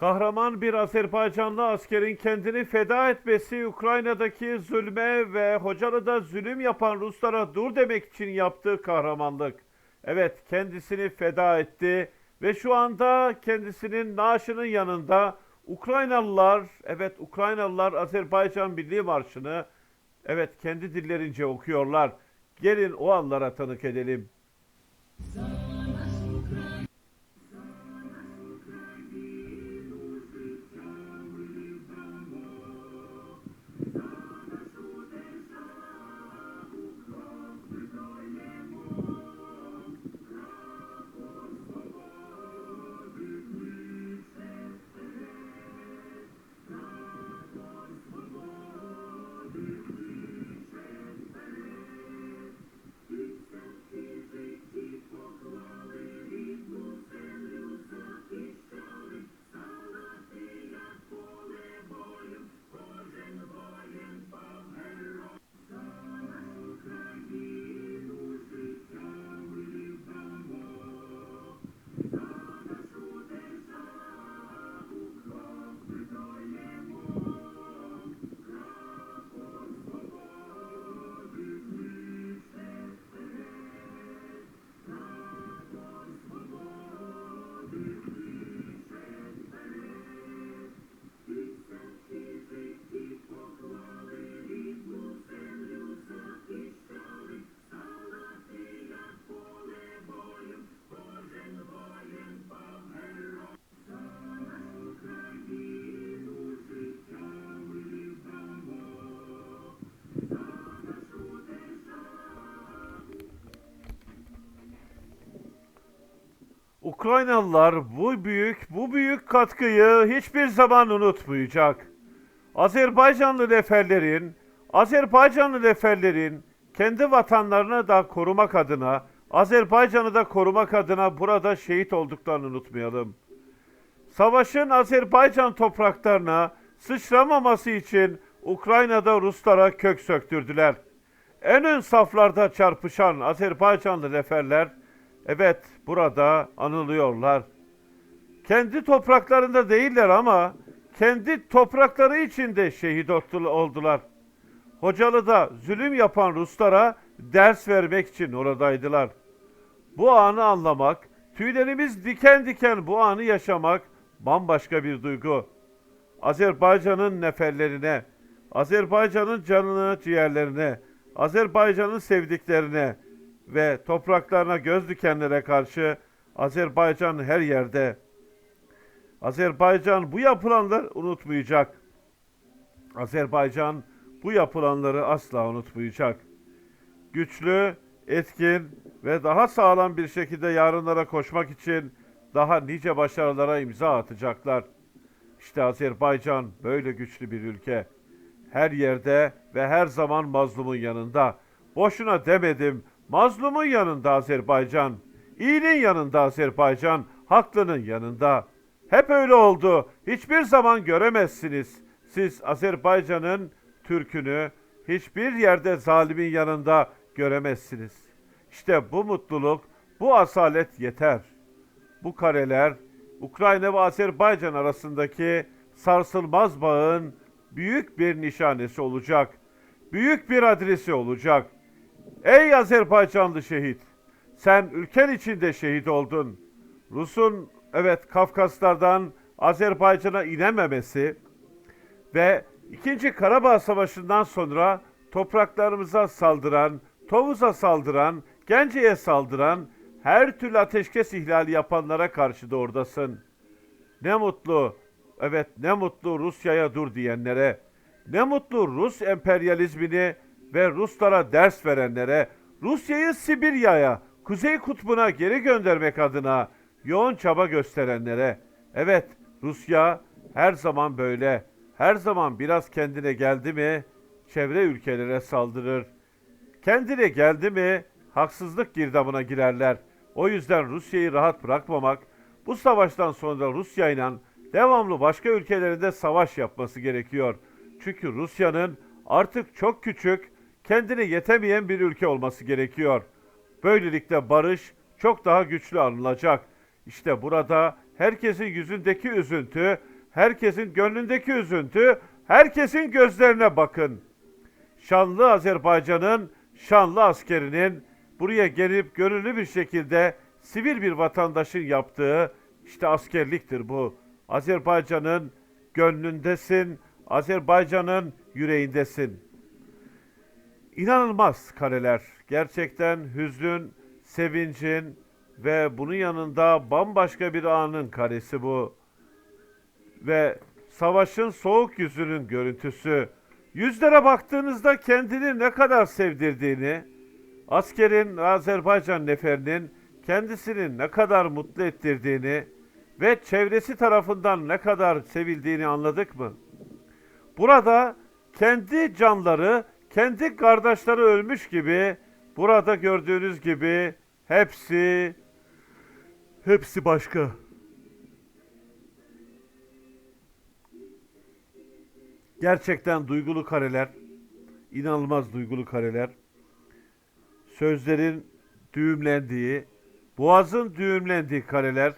Kahraman bir Azerbaycanlı askerin kendini feda etmesi Ukrayna'daki zulme ve Hocalı'da zulüm yapan Ruslara dur demek için yaptığı kahramanlık. Evet kendisini feda etti ve şu anda kendisinin naaşının yanında Ukraynalılar, evet Ukraynalılar Azerbaycan Milli Marşı'nı evet kendi dillerince okuyorlar. Gelin o anlara tanık edelim. Ukraynalılar bu büyük bu büyük katkıyı hiçbir zaman unutmayacak. Azerbaycanlı neferlerin, Azerbaycanlı neferlerin kendi vatanlarını da korumak adına, Azerbaycan'ı da korumak adına burada şehit olduklarını unutmayalım. Savaşın Azerbaycan topraklarına sıçramaması için Ukrayna'da Ruslara kök söktürdüler. En ön saflarda çarpışan Azerbaycanlı neferler evet burada anılıyorlar. Kendi topraklarında değiller ama kendi toprakları içinde şehit oldu- oldular. Hocalı'da zulüm yapan Ruslara ders vermek için oradaydılar. Bu anı anlamak, tüylerimiz diken diken bu anı yaşamak bambaşka bir duygu. Azerbaycan'ın neferlerine, Azerbaycan'ın canını ciğerlerine, Azerbaycan'ın sevdiklerine ve topraklarına göz dikenlere karşı Azerbaycan her yerde. Azerbaycan bu yapılanları unutmayacak. Azerbaycan bu yapılanları asla unutmayacak. Güçlü, etkin ve daha sağlam bir şekilde yarınlara koşmak için daha nice başarılara imza atacaklar. İşte Azerbaycan böyle güçlü bir ülke. Her yerde ve her zaman mazlumun yanında. Boşuna demedim, mazlumun yanında Azerbaycan. İyinin yanında Azerbaycan, haklının yanında. Hep öyle oldu. Hiçbir zaman göremezsiniz. Siz Azerbaycan'ın Türk'ünü hiçbir yerde zalimin yanında göremezsiniz. İşte bu mutluluk, bu asalet yeter. Bu kareler Ukrayna ve Azerbaycan arasındaki sarsılmaz bağın büyük bir nişanesi olacak. Büyük bir adresi olacak. Ey Azerbaycanlı şehit! Sen ülken içinde şehit oldun. Rus'un evet Kafkaslardan Azerbaycan'a inememesi ve 2. Karabağ Savaşı'ndan sonra topraklarımıza saldıran, Tovuz'a saldıran, Gence'ye saldıran, her türlü ateşkes ihlali yapanlara karşı da oradasın. Ne mutlu, evet ne mutlu Rusya'ya dur diyenlere, ne mutlu Rus emperyalizmini ve Ruslara ders verenlere, Rusya'yı Sibirya'ya, Kuzey Kutbu'na geri göndermek adına yoğun çaba gösterenlere. Evet, Rusya her zaman böyle. Her zaman biraz kendine geldi mi çevre ülkelere saldırır. Kendine geldi mi haksızlık girdabına girerler. O yüzden Rusya'yı rahat bırakmamak, bu savaştan sonra Rusya ile devamlı başka ülkelerinde savaş yapması gerekiyor. Çünkü Rusya'nın artık çok küçük, kendine yetemeyen bir ülke olması gerekiyor. Böylelikle barış çok daha güçlü anılacak. İşte burada herkesin yüzündeki üzüntü, herkesin gönlündeki üzüntü, herkesin gözlerine bakın. Şanlı Azerbaycan'ın şanlı askerinin buraya gelip gönüllü bir şekilde sivil bir vatandaşın yaptığı işte askerliktir bu. Azerbaycan'ın gönlündesin, Azerbaycan'ın yüreğindesin. İnanılmaz kareler. Gerçekten hüznün, sevincin ve bunun yanında bambaşka bir anın karesi bu. Ve savaşın soğuk yüzünün görüntüsü. Yüzlere baktığınızda kendini ne kadar sevdirdiğini, askerin Azerbaycan neferinin kendisini ne kadar mutlu ettirdiğini ve çevresi tarafından ne kadar sevildiğini anladık mı? Burada kendi canları, kendi kardeşleri ölmüş gibi burada gördüğünüz gibi hepsi hepsi başka. Gerçekten duygulu kareler, inanılmaz duygulu kareler. Sözlerin düğümlendiği, boğazın düğümlendiği kareler.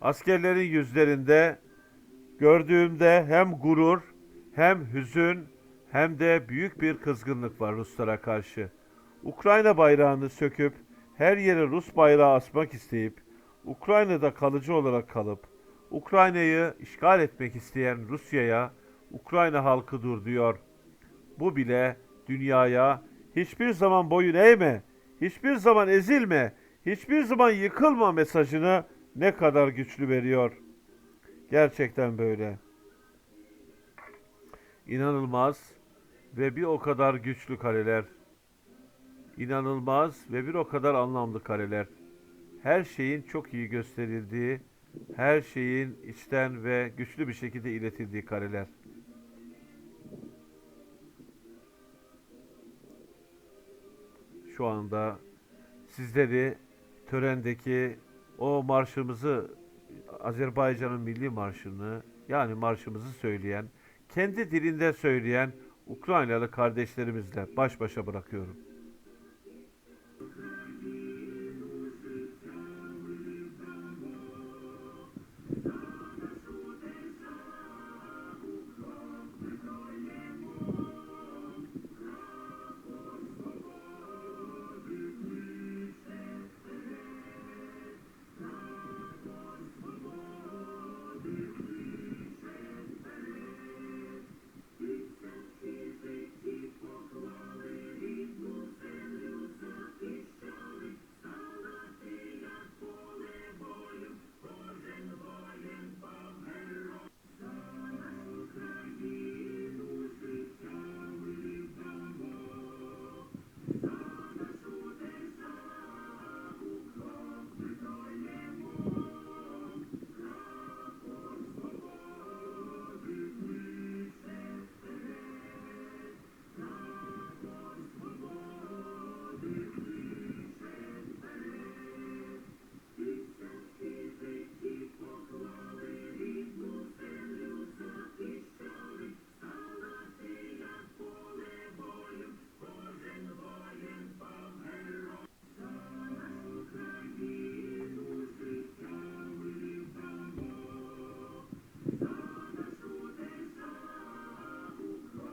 Askerlerin yüzlerinde gördüğümde hem gurur, hem hüzün, hem de büyük bir kızgınlık var Ruslara karşı. Ukrayna bayrağını söküp her yere Rus bayrağı asmak isteyip Ukrayna'da kalıcı olarak kalıp Ukrayna'yı işgal etmek isteyen Rusya'ya Ukrayna halkı dur diyor. Bu bile dünyaya hiçbir zaman boyun eğme, hiçbir zaman ezilme, hiçbir zaman yıkılma mesajını ne kadar güçlü veriyor. Gerçekten böyle. İnanılmaz ve bir o kadar güçlü kareler. İnanılmaz ve bir o kadar anlamlı kareler. Her şeyin çok iyi gösterildiği, her şeyin içten ve güçlü bir şekilde iletildiği kareler. Şu anda sizleri törendeki o marşımızı Azerbaycan'ın milli marşını yani marşımızı söyleyen, kendi dilinde söyleyen Ukraynalı kardeşlerimizle baş başa bırakıyorum.